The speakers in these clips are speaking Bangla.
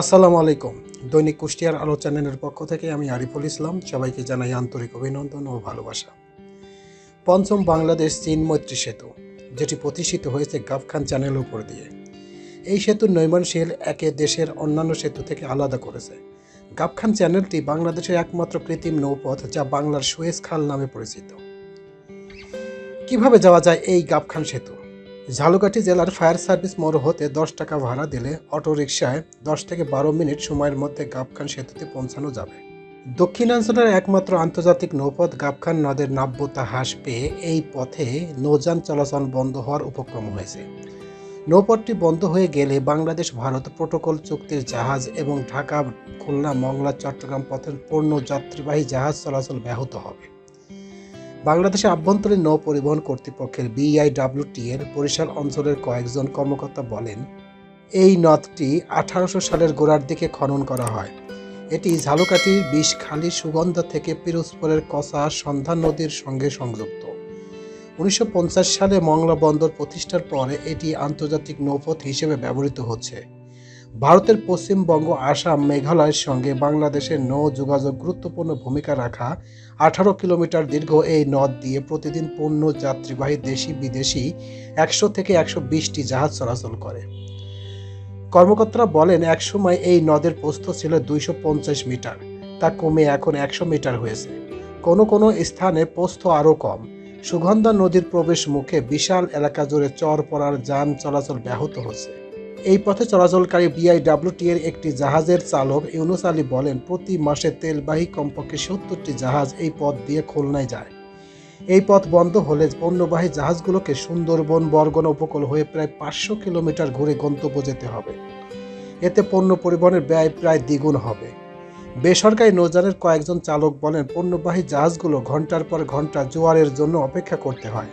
আসসালামু আলাইকুম। দৈনিক কুষ্টিয়ার আলো চ্যানেলের পক্ষ থেকে আমি আরিফুল ইসলাম। সবাইকে জানাই আন্তরিক অভিনন্দন ও ভালোবাসা। পঞ্চম বাংলাদেশ চীন মৈত্রী সেতু, যেটি প্রতিষ্ঠিত হয়েছে গাফখান চ্যানেলের উপর দিয়ে। এই সেতুর নৈমানশীল একে দেশের অন্যান্য সেতু থেকে আলাদা করেছে। গাবখান চ্যানেলটি বাংলাদেশের একমাত্র কৃত্রিম নৌপথ যা বাংলার সুয়েজ খাল নামে পরিচিত। কীভাবে যাওয়া যায় এই গাবখান সেতু? ঝালুকাঠি জেলার ফায়ার সার্ভিস মোড় হতে দশ টাকা ভাড়া দিলে অটোরিকশায় দশ থেকে বারো মিনিট সময়ের মধ্যে গাবখান সেতুতে পৌঁছানো যাবে। দক্ষিণাঞ্চলের একমাত্র আন্তর্জাতিক নৌপথ গাবখান নদের নাব্যতা হ্রাস পেয়ে এই পথে নৌযান চলাচল বন্ধ হওয়ার উপক্রম হয়েছে। নৌপথটি বন্ধ হয়ে গেলে বাংলাদেশ ভারত প্রোটোকল চুক্তির জাহাজ এবং ঢাকা, খুলনা, মংলা, চট্টগ্রাম পথের পণ্য যাত্রীবাহী জাহাজ চলাচল ব্যাহত হবে। বাংলাদেশের আভ্যন্তরীণ নৌ পরিবহন কর্তৃপক্ষের বিআইডব্লিউটি এর বরিশাল অঞ্চলের কয়েকজন কর্মকর্তা বলেন, এই নদটি আঠারোশো সালের গোড়ার দিকে খনন করা হয়। এটি ঝালুকাঠির বিষখালী, সুগন্ধা থেকে পিরোজপুরের কসা, সন্ধ্যা নদীর সঙ্গে সংযুক্ত। উনিশশো পঞ্চাশ সালে মংলা বন্দর প্রতিষ্ঠার পরে এটি আন্তর্জাতিক নৌপথ হিসেবে ব্যবহৃত হচ্ছে। ভারতের পশ্চিমবঙ্গ, আসাম, মেঘালয়ের সঙ্গে বাংলাদেশের নৌ যোগাযোগ গুরুত্বপূর্ণ ভূমিকা রাখা আঠারো কিলোমিটার দীর্ঘ এই নদ দিয়ে প্রতিদিন পণ্য যাত্রীবাহী দেশি বিদেশি একশো থেকে একশো বিশটি জাহাজ চলাচল করে। কর্মকর্তারা বলেন, একসময় এই নদের প্রস্থ ছিল দুইশো পঞ্চাশ মিটার, তা কমে এখন একশো মিটার হয়েছে। কোনো কোনো স্থানে প্রস্থ আরও কম। সুগন্ধা নদীর প্রবেশ মুখে বিশাল এলাকা জুড়ে চর পড়ার যান চলাচল ব্যাহত হচ্ছে। এই পথে চলাচলকারী বিআইডব্লিউটি এর একটি জাহাজের চালক ইউনুস আলী বলেন, প্রতি মাসে তেলবাহী কমপক্ষে সত্তরটি জাহাজ এই পথ দিয়ে খুলনায় যায়। এই পথ বন্ধ হলে পণ্যবাহী জাহাজগুলোকে সুন্দরবন, বরগনা উপকূল হয়ে প্রায় পাঁচশো কিলোমিটার ঘুরে গন্তব্য যেতে হবে। এতে পণ্য পরিবহনের ব্যয় প্রায় দ্বিগুণ হবে। বেসরকারি নৌযানের কয়েকজন চালক বলেন, পণ্যবাহী জাহাজগুলো ঘণ্টার পর ঘণ্টা জোয়ারের জন্য অপেক্ষা করতে হয়।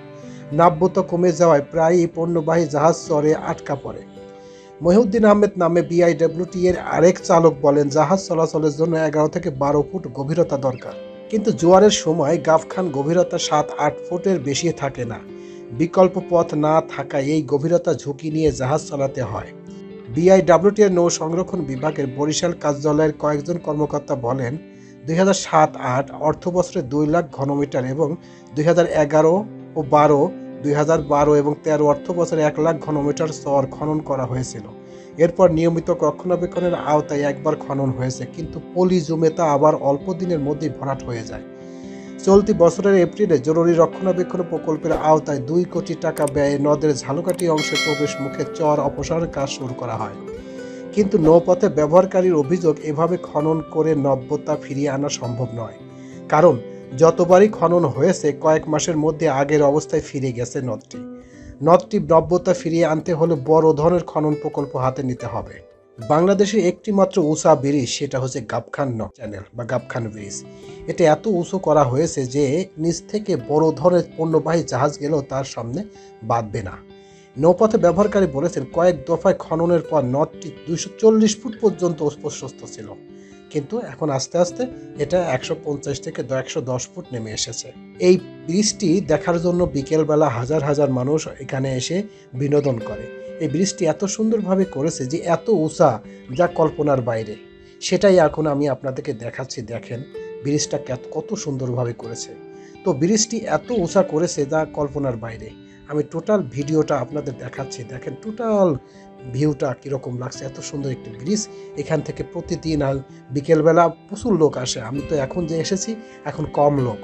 নাব্যতা কমে যাওয়ায় প্রায়ই পণ্যবাহী জাহাজ চরে আটকা পড়ে। মহিউদ্দিন আহমেদ নামে বিআইডব্লিউটি এর আরেক চালক বলেন, জাহাজ চলাচলের জন্য এগারো থেকে বারো ফুট গভীরতা দরকার। কিন্তু জোয়ারের সময় গাফখান গভীরতা সাত, আট ফুটের বেশি থাকে না। বিকল্প পথ না থাকায় এই গভীরতা ঝুঁকি নিয়ে জাহাজ চালাতে হয়। বিআইডব্লিউটি এর নৌ সংরক্ষণ বিভাগের বরিশাল কার্যালয়ের কয়েকজন কর্মকর্তা বলেন, দুই হাজার সাত, আট অর্থবছরে দুই লাখ ঘনমিটার এবং দুই হাজার এগারো ও বারো দুই হাজার বারো এবং তেরো অর্থ বছরে এক লাখ ঘনমিটার স্তর খনন করা হয়েছিল। এরপর নিয়মিত রক্ষণাবেক্ষণের আওতায় একবার খনন হয়েছে, কিন্তু পলি জমে তা আবার অল্প দিনের মধ্যেই ভরাট হয়ে যায়। চলতি বছরের এপ্রিলে জরুরি রক্ষণাবেক্ষণ প্রকল্পের আওতায় দুই কোটি টাকা ব্যয়ে নদের ঝালকাঠি অংশে প্রবেশ মুখে চর অপসারণের কাজ শুরু করা হয়। কিন্তু নৌপথে ব্যবহারকারীর অভিযোগ, এভাবে খনন করে নব্যতা ফিরিয়ে আনা সম্ভব নয়। কারণ যতবারই খনন হয়েছে, কয়েক মাসের মধ্যে আগের অবস্থায় ফিরে গেছে নদটি। নদটি নব্যতা ফিরিয়ে আনতে হলে বড় ধরনের খনন প্রকল্প হাতে নিতে হবে। বাংলাদেশে একটি মাত্র উঁচা ব্রিজ, সেটা হচ্ছে গাবখান চ্যানেল বা গাবখান ব্রিজ। এটা এত উঁচু করা হয়েছে যে নিচ থেকে বড় ধরনের পণ্যবাহী জাহাজ গেলেও তার সামনে বাঁধবে না। নৌপথে ব্যবহারকারী বলেছেন, কয়েক দফায় খননের পর নদটি দুইশো চল্লিশ ফুট পর্যন্ত প্রশস্ত ছিল। কিন্তু এখন আস্তে আস্তে এটা একশো পঞ্চাশ থেকে একশো দশ ফুট নেমে এসেছে। এই ব্রিজটি দেখার জন্য বিকেলবেলা হাজার হাজার মানুষ এখানে এসে বিনোদন করে। এই ব্রিজটি এত সুন্দরভাবে করেছে যে এত উঁচা যা কল্পনার বাইরে। সেটাই এখন আমি আপনাদেরকে দেখাচ্ছি, দেখেন ব্রিজটা কত- সুন্দরভাবে করেছে। তো ব্রিজটি এত উঁচা করেছে যা কল্পনার বাইরে। আমি টোটাল ভিডিওটা আপনাদের দেখাচ্ছি। দেখেন টোটাল ভিউটা কীরকম লাগছে, এত সুন্দর একটি ব্রিজ এখান থেকে প্রতিদিন বিকেলবেলা প্রচুর লোক আসে। আমি তো এখন যে এসেছি, এখন কম লোক।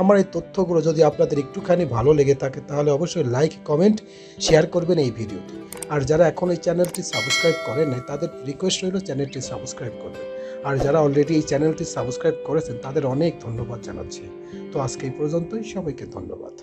আমার এই তথ্যগুলো যদি আপনাদের একটুখানি ভালো লেগে থাকে, তাহলে অবশ্যই লাইক কমেন্ট শেয়ার করবেন এই ভিডিওটি আর যারা এখন এই চ্যানেলটি সাবস্ক্রাইব করেন নাই, তাদের রিকোয়েস্ট রইল চ্যানেলটি সাবস্ক্রাইব করবেন আর যারা অলরেডি এই চ্যানেলটি সাবস্ক্রাইব করেছেন, তাদের অনেক ধন্যবাদ জানাচ্ছি। তো আজকে এই পর্যন্তই, সবাইকে ধন্যবাদ।